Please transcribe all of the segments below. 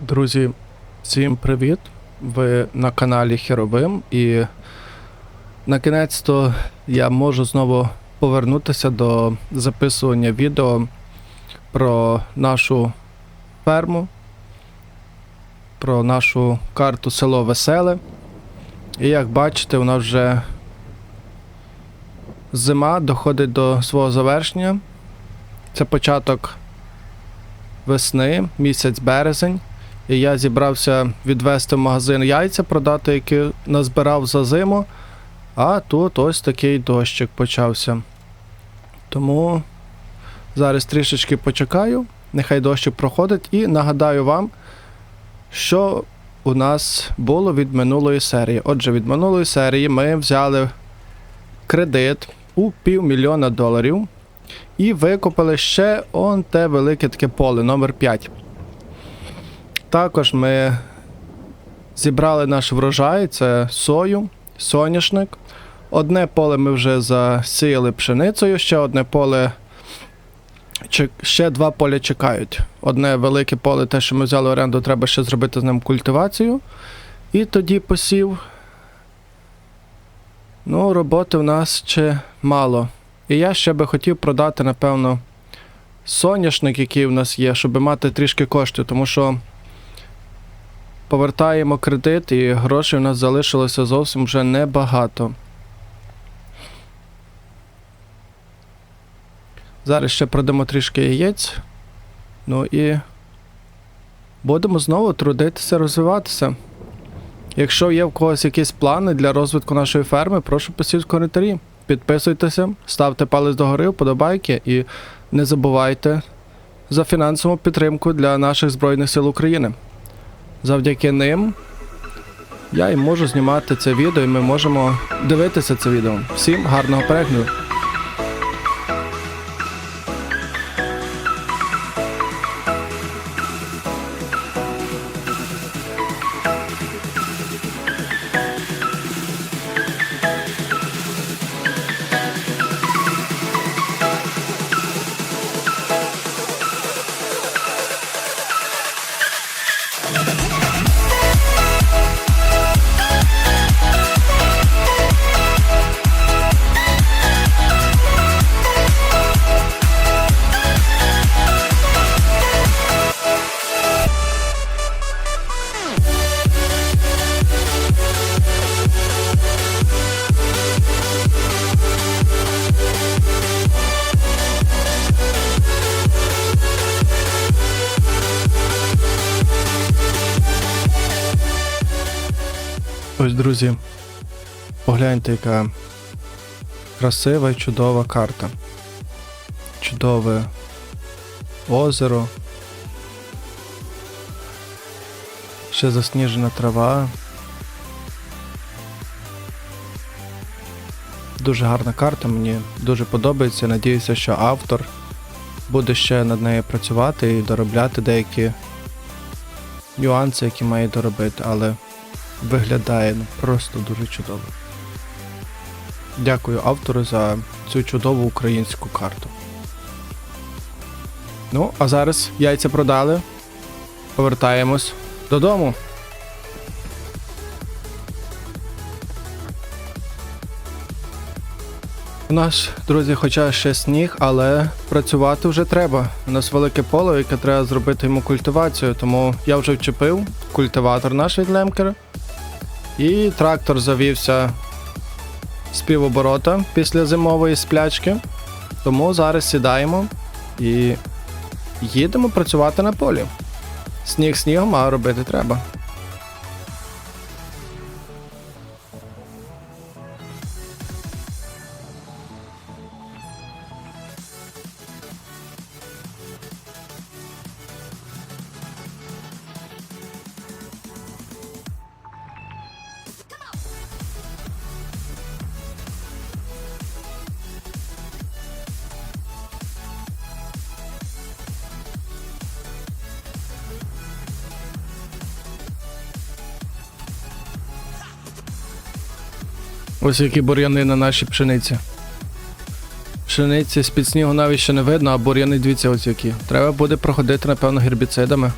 Друзі, всім привіт! Ви на каналі Херовим і на кінець-то я можу знову повернутися до записування відео про нашу ферму, про нашу карту село Веселе. І як бачите, у нас вже зима доходить до свого завершення. Це початок весни, місяць березень. І я зібрався відвести в магазин яйця, продати, які назбирав за зиму. А тут ось такий дощик почався. Тому зараз трішечки почекаю, нехай дощик проходить, і нагадаю вам, що у нас було від минулої серії. Отже, від минулої серії ми взяли кредит у півмільйона доларів і викупили ще он те велике таке поле, номер 5. Також ми зібрали наш врожай, це сою, соняшник. Одне поле ми вже засіяли пшеницею, ще одне поле. Ще два поля чекають. Одне велике поле, те, що ми взяли в оренду, треба ще зробити з ним культивацію. І тоді посів. Ну, роботи в нас ще мало. І я ще би хотів продати, напевно, соняшник, який в нас є, щоб мати трішки коштів, тому що повертаємо кредит і грошей у нас залишилося зовсім вже небагато. Зараз ще продамо трішки яєць. Ну і будемо знову трудитися, розвиватися. Якщо є в когось якісь плани для розвитку нашої ферми, прошу пишіть в коментарі. Підписуйтеся, ставте палець догори, вподобайки і не забувайте за фінансову підтримку для наших Збройних сил України. Завдяки ним я і можу знімати це відео, і ми можемо дивитися це відео. Всім гарного перегляду! Ось, друзі, погляньте, яка красива і чудова карта. Чудове озеро. Ще засніжена трава. Дуже гарна карта, мені дуже подобається. Надіюся, що автор буде ще над нею працювати і доробляти деякі нюанси, які має доробити, але виглядає ну, просто дуже чудово. Дякую автору за цю чудову українську карту. Ну, а зараз яйця продали. Повертаємось додому. У нас, друзі, хоча ще сніг, але працювати вже треба. У нас велике поле, яке треба зробити йому культивацію, тому я вже вчепив культиватор наш від лемкера. І трактор завівся з півоборота після зимової сплячки. Тому зараз сідаємо і їдемо працювати на полі. Сніг снігом, а робити треба. Ось які бур'яни на нашій пшениці. Пшениці з-під снігу навіть ще не видно, а бур'яни дивіться ось які. Треба буде проходити, напевно, гербіцидами.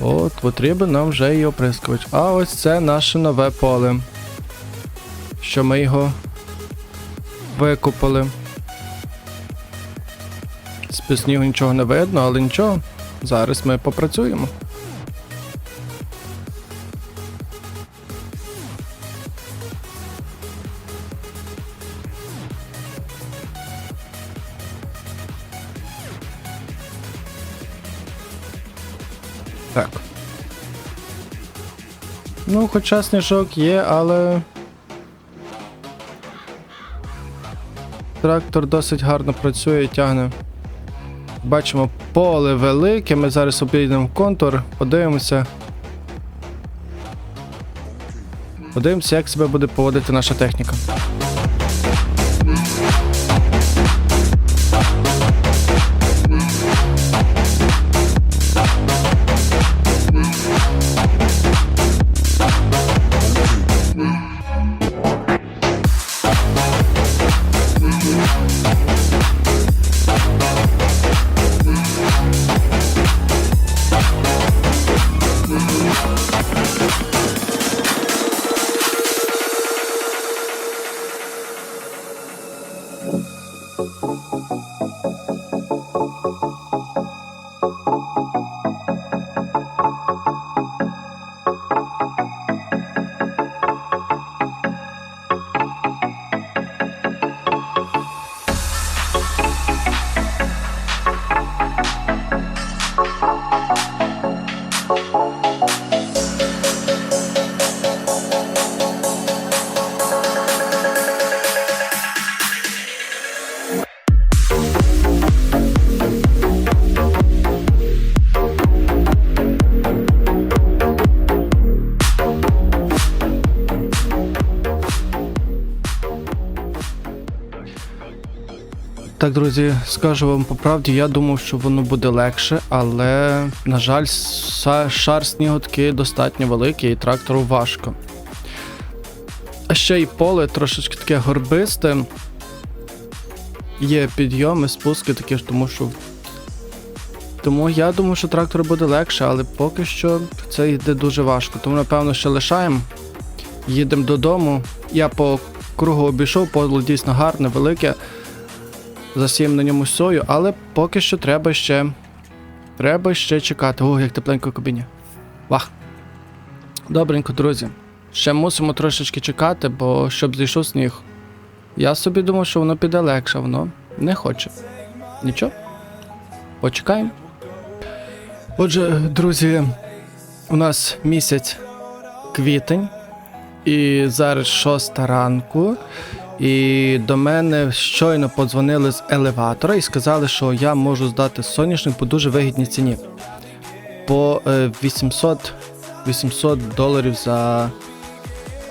От, потрібен нам вже і оприскувач. А ось це наше нове поле. Що ми його викупили. З снігу нічого не видно, але нічого. Зараз ми попрацюємо. Ну, хоча сніжок є, але. Трактор досить гарно працює і тягне. Бачимо поле велике, ми зараз обійдемо контур, подивимося. Подивимося, як себе буде поводити наша техніка. Так, друзі, скажу вам по правді, я думав, що воно буде легше, але, на жаль, шар снігу такий достатньо великий і трактору важко. А ще й поле трошечки таке горбисте. Є підйоми, спуски такі ж, тому що. Тому я думаю, що трактору буде легше, але поки що це йде дуже важко. Тому, напевно, ще лишаємо. Їдемо додому. Я по кругу обійшов, поле дійсно гарне, велике засіємо на ньому сою, але поки що треба ще. Треба ще чекати. О, як тепленько кабіні. Вах. Добренько, друзі. Ще мусимо трошечки чекати, бо щоб зійшов сніг. Я собі думав, що воно піде легше, воно не хоче. Нічого. Почекаємо. Отже, друзі, у нас місяць квітень, і зараз шоста ранку. І до мене щойно подзвонили з елеватора і сказали, що я можу здати соняшник по дуже вигідній ціні. По е, 800, 800 доларів за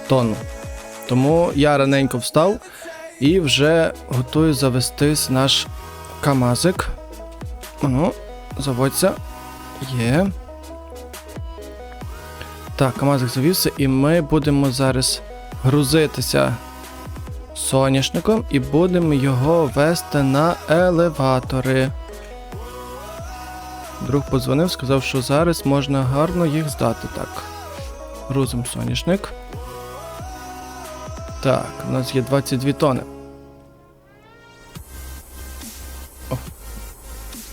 тонну. Тому я раненько встав і вже готую завестись наш камазик. Ну, заводься. Є. Так, камазик завівся, і ми будемо зараз грузитися соняшником і будемо його вести на елеватори. Друг подзвонив, сказав, що зараз можна гарно їх здати. Так. Грузимо соняшник. Так, у нас є 22 тони. О,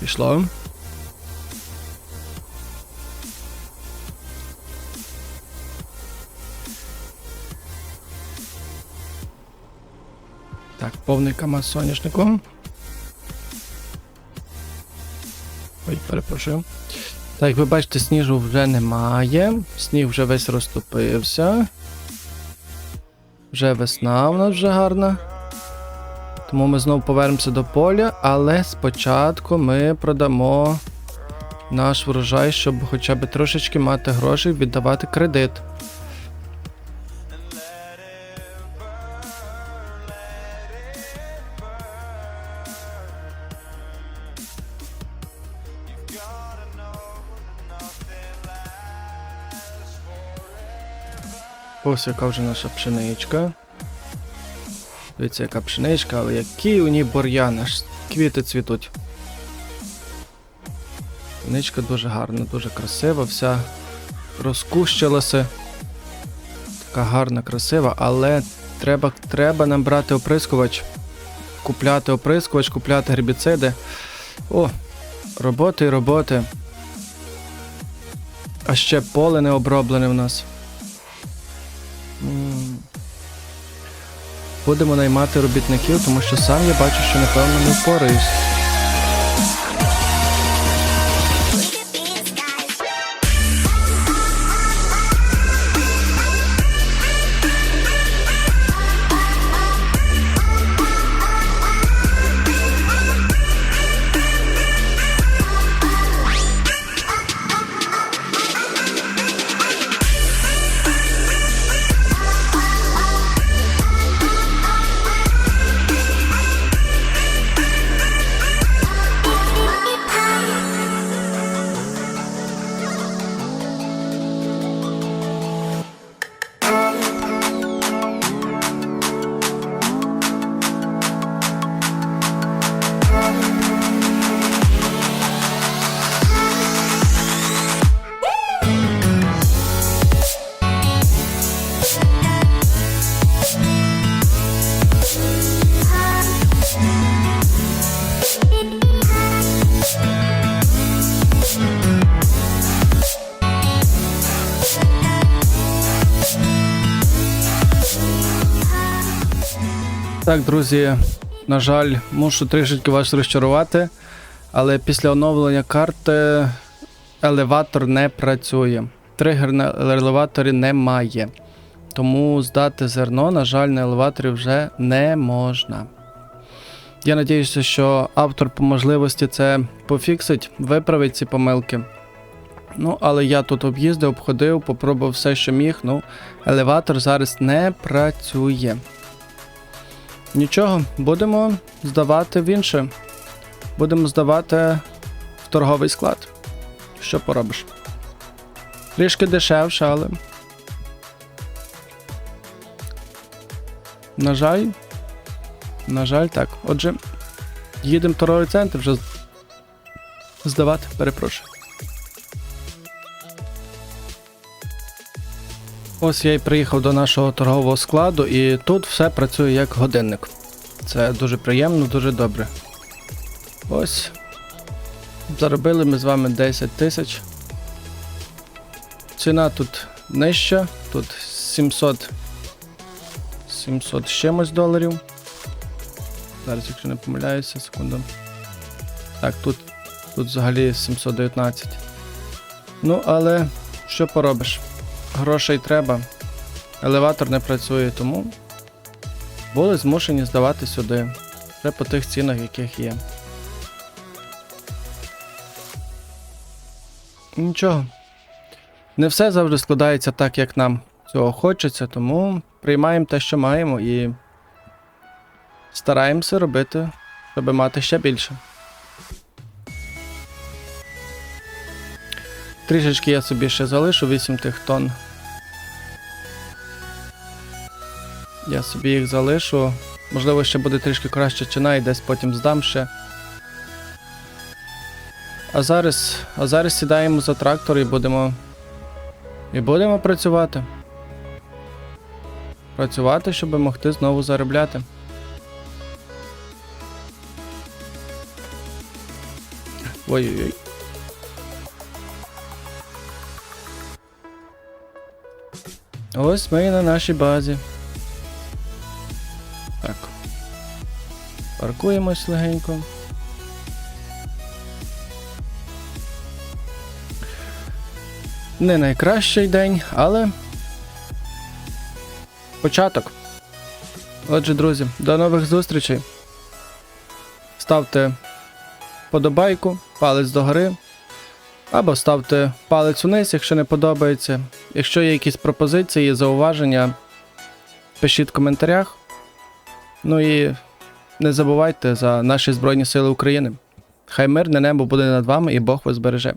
пішло. Так, повний КАМАЗ соняшником. Ой, перепрошую. Так, ви бачите, сніжу вже немає. Сніг вже весь розтопився. Вже весна у нас вже гарна. Тому ми знову повернемося до поля, але спочатку ми продамо наш врожай, щоб хоча б трошечки мати грошей віддавати кредит. Ось яка вже наша пшеничка. Дивіться, яка пшеничка, але який у ній бур'ян, аж квіти цвітуть. Ничка дуже гарна, дуже красива, вся розкущилася. Така гарна, красива, але треба, треба нам брати оприскувач. Купляти оприскувач, купляти гербіциди. О, роботи і роботи. А ще поле не оброблене в нас. Будемо наймати робітників, тому що сам я бачу, що напевно не впораюсь. Так, друзі, на жаль, мушу трішечки вас розчарувати, але після оновлення карти елеватор не працює. Тригер на елеваторі немає. Тому здати зерно, на жаль, на елеваторі вже не можна. Я надіюся, що автор по можливості це пофіксить, виправить ці помилки. Ну, але я тут об'їздив, обходив, попробував все, що міг. Ну, елеватор зараз не працює. Нічого, будемо здавати в інше. Будемо здавати в торговий склад. Що поробиш? Трішки дешевше, але. На жаль. На жаль, так. Отже, їдемо в торговий центр вже здавати, перепрошую. Ось я і приїхав до нашого торгового складу, і тут все працює як годинник. Це дуже приємно, дуже добре. Ось. Заробили ми з вами 10 тисяч. Ціна тут нижча, тут 700. 700 з чимось доларів. Зараз, якщо не помиляюся, секунду. Так, тут, тут взагалі 719. Ну, але що поробиш? Грошей треба. Елеватор не працює, тому були змушені здавати сюди. Вже по тих цінах, яких є. Нічого. Не все завжди складається так, як нам цього хочеться, тому приймаємо те, що маємо, і стараємося робити, щоб мати ще більше. Трішечки я собі ще залишу 8 тих тонн. Я собі їх залишу. Можливо, ще буде трішки краща ціна і десь потім здам ще. А зараз, а зараз сідаємо за трактор і будемо. І будемо працювати. Працювати, щоб могти знову заробляти. Ой-ой-ой. Ось ми і на нашій базі. Паркуємось легенько. Не найкращий день, але початок. Отже, друзі, до нових зустрічей. Ставте подобайку, палець догори. Або ставте палець униз, якщо не подобається. Якщо є якісь пропозиції, зауваження, пишіть в коментарях. Ну і не забувайте за наші Збройні Сили України. Хай мирне небо буде над вами і Бог вас береже.